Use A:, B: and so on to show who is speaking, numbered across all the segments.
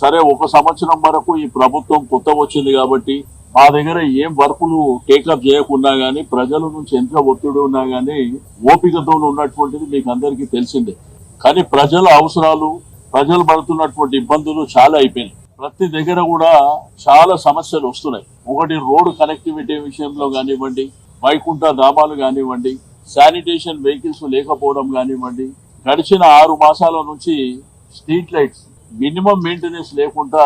A: సరే ఒక సంవత్సరం వరకు ఈ ప్రభుత్వం కొత్త వచ్చింది కాబట్టి మా దగ్గర ఏం వర్కులు టేకప్ చేయకుండా గానీ ప్రజల నుంచి ఎంత ఒత్తిడి ఉన్నా గానీ ఓపికతో ఉన్నటువంటిది మీకు అందరికీ తెలిసిందే. కానీ ప్రజల అవసరాలు ప్రజలు పడుతున్నటువంటి ఇబ్బందులు చాలా అయిపోయినాయి. ప్రతి దగ్గర కూడా చాలా సమస్యలు వస్తున్నాయి. ఒకటి రోడ్డు కనెక్టివిటీ విషయంలో కానివ్వండి వైకుంఠ ధామాలు కానివ్వండి శానిటేషన్ వెహికల్స్ లేకపోవడం కానివ్వండి గడిచిన ఆరు మాసాల నుంచి స్ట్రీట్ లైట్స్ మినిమం మెయింటెనెన్స్ లేకుండా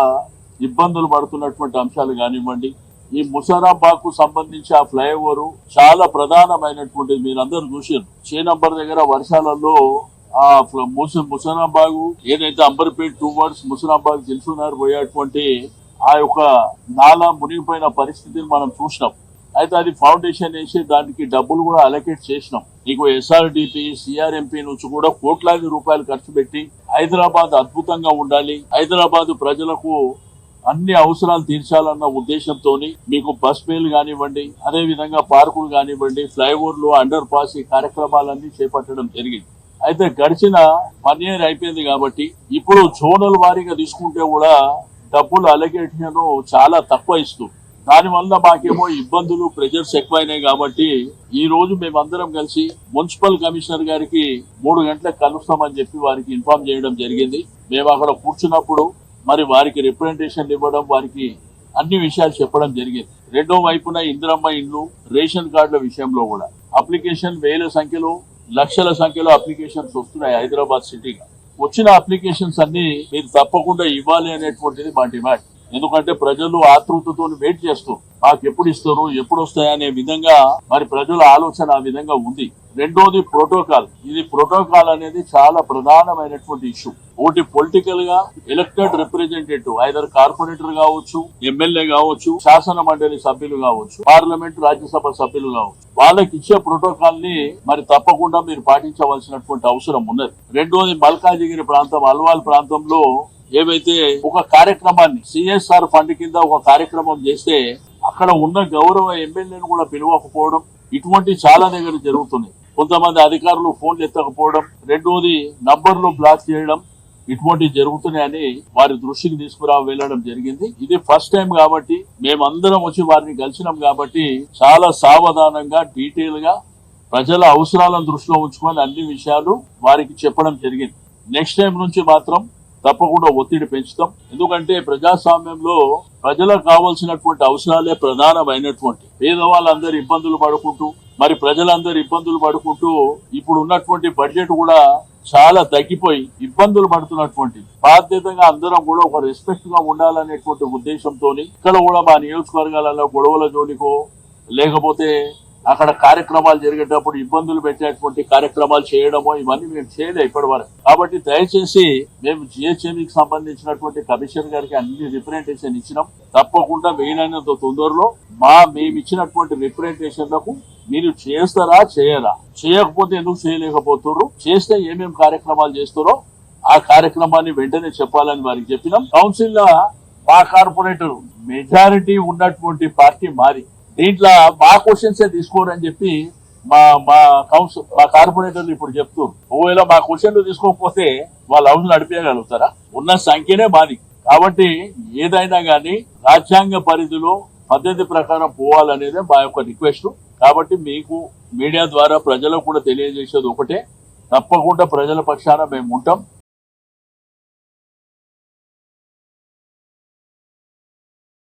A: ఇబ్బందులు పడుతున్నటువంటి అంశాలు కానివ్వండి ఈ ముసారాబాగ్ సంబంధించి ఆ ఫ్లైఓవర్ చాలా ప్రధానమైనటువంటిది మీరందరూ చూసారు చే నంబర్ దగ్గర వర్షాలలో ఆ ముస ముసనాబాగు ఏదైతే అంబర్పేట్ టూ వర్డ్స్ ముసనాబాగ్ తెలుసున్నారు పోయేటువంటి ఆ యొక్క నాలా మునిగిపోయిన పరిస్థితిని మనం చూసినాం. అయితే అది ఫౌండేషన్ వేసి దానికి డబ్బులు కూడా అలొకేట్ చేసినాం. నీకు ఎస్ఆర్డిపి సిఆర్ఎంపీ నుంచి కూడా కోట్లాది రూపాయలు ఖర్చు పెట్టి హైదరాబాద్ అద్భుతంగా ఉండాలి. హైదరాబాద్ ప్రజలకు అన్ని అవసరాలు తీర్చాలన్న ఉద్దేశంతో మీకు బస్ పేలు కానివ్వండి అదేవిధంగా పార్కులు కానివ్వండి ఫ్లైఓవర్లు అండర్ పాస్ ఈ కార్యక్రమాలన్నీ చేపట్టడం జరిగింది. అయితే గడిచిన వన్ ఇయర్ అయిపోయింది కాబట్టి ఇప్పుడు జోనల్ వారీగా తీసుకుంటే కూడా డబ్బులు అలొకేషన్ చాలా తక్కువ ఇస్తూ దానివల్ల మాకేమో ఇబ్బందులు ప్రెజర్స్ ఎక్కువైనాయి కాబట్టి ఈ రోజు మేమందరం కలిసి మున్సిపల్ కమిషనర్ గారికి మూడు గంటలకు కలుస్తామని చెప్పి వారికి ఇన్ఫార్మ్ చేయడం జరిగింది. మేము అక్కడ కూర్చున్నప్పుడు మరి వారికి రిప్రజెంటేషన్ ఇవ్వడం వారికి అన్ని విషయాలు చెప్పడం జరిగింది. రెండో వైపున ఇందిరమ్మ ఇండ్లు రేషన్ కార్డుల విషయంలో కూడా. అప్లికేషన్ వేల సంఖ్యలో లక్షల సంఖ్యలో అప్లికేషన్స్ వస్తున్నాయి హైదరాబాద్ సిటీకి వచ్చిన అప్లికేషన్స్ అన్ని మీరు తప్పకుండా ఇవ్వాలి అనేటువంటిది మా డిమాండ్. ఎందుకంటే ప్రజలు ఆతృతతో వెయిట్ చేస్తూ మాకు ఎప్పుడు ఇస్తారు ఎప్పుడు వస్తాయనే విధంగా మరి ప్రజల ఆలోచన ఆ విధంగా ఉంది. రెండోది ప్రోటోకాల్. ఇది ప్రోటోకాల్ అనేది చాలా ప్రధానమైనటువంటి ఇష్యూ. ఒకటి పొలిటికల్గా ఎలక్టెడ్ రిప్రజెంటేటివ్ ఐదర్ కార్పొరేటర్ కావచ్చు ఎమ్మెల్యే కావచ్చు శాసన మండలి సభ్యులు కావచ్చు పార్లమెంట్ రాజ్యసభ సభ్యులు కావచ్చు. వాళ్ళకి ఇచ్చే ప్రోటోకాల్ని మరి తప్పకుండా మీరు పాటించవలసినటువంటి అవసరం ఉన్నది. రెండోది మల్కాజిగిరి ప్రాంతం అల్వాల్ ప్రాంతంలో ఏవైతే ఒక కార్యక్రమాన్ని సిఎస్ఆర్ ఫండ్ కింద ఒక కార్యక్రమం చేస్తే అక్కడ ఉన్న గౌరవ ఎమ్మెల్యేను కూడా పిలవకపోవడం ఇటువంటి చాలా దగ్గర జరుగుతున్నాయి. కొంతమంది అధికారులు ఫోన్లు ఎత్తకపోవడం రెండోది నంబర్లు బ్లాక్ చేయడం ఇటువంటివి జరుగుతున్నాయని వారి దృష్టికి తీసుకురా వెళ్ళడం జరిగింది. ఇది ఫస్ట్ టైం కాబట్టి మేమందరం వచ్చి వారిని కలిసినాం కాబట్టి చాలా సావధానంగా డీటెయిల్గా ప్రజల అవసరాలను దృష్టిలో ఉంచుకొని అన్ని విషయాలు వారికి చెప్పడం జరిగింది. నెక్స్ట్ టైం నుంచి మాత్రం తప్పకుండా ఒత్తిడి పెంచుతాం. ఎందుకంటే ప్రజాస్వామ్యంలో ప్రజలకు కావాల్సినటువంటి అవసరాలే ప్రధానమైనటువంటి. పేదవాళ్ళందరూ ఇబ్బందులు పడుకుంటూ మరి ప్రజలందరూ ఇబ్బందులు పడుకుంటూ ఇప్పుడు ఉన్నటువంటి బడ్జెట్ కూడా చాలా తగ్గిపోయి ఇబ్బందులు పడుతున్నటువంటి. బాధ్యతగా అందరం కూడా ఒక రెస్పెక్ట్గా ఉండాలనేటువంటి ఉద్దేశంతో ఇక్కడ కూడా మా నియోజకవర్గాలలో గొడవల జోలికో లేకపోతే అక్కడ కార్యక్రమాలు జరిగేటప్పుడు ఇబ్బందులు పెట్టేటువంటి కార్యక్రమాలు చేయడమో ఇవన్నీ మేము చేయలే ఇప్పటి వరకు కాబట్టి దయచేసి మేము జిహెచ్ఎంకి సంబంధించినటువంటి కమిషనర్ గారికి అన్ని రిప్రజెంటేషన్ ఇచ్చినాం. తప్పకుండా వీలైనంత తొందరలో మా మేము ఇచ్చినటువంటి రిప్రజెంటేషన్లకు మీరు చేస్తారా చేయరా? చేయకపోతే ఎందుకు చేయలేకపోతున్నారు చేస్తే ఏమేమి కార్యక్రమాలు చేస్తారో ఆ కార్యక్రమాన్ని వెంటనే చెప్పాలని వారికి చెప్పినాం. కౌన్సిల్లో మా కార్పొరేటర్ మెజారిటీ ఉన్నటువంటి పార్టీ మారి దీంట్లో మా క్వశ్చన్స్ తీసుకోరని చెప్పి మా మా కౌన్సిల్ మా కార్పొరేటర్లు ఇప్పుడు చెప్తున్నారు ఒకవేళ మా క్వశ్చన్లు తీసుకోకపోతే వాళ్ళ హౌస్ నడిపేయగలుగుతారా? ఉన్న సంఖ్యనే మాది. కాబట్టి ఏదైనా కానీ రాజ్యాంగ పరిధిలో పద్ధతి ప్రకారం పోవాలనేదే మా యొక్క రిక్వెస్ట్ కాబట్టి మీకు మీడియా ద్వారా ప్రజలకు కూడా తెలియజేసేది ఒకటే. తప్పకుండా ప్రజల పక్షాన మేము ఉంటాం.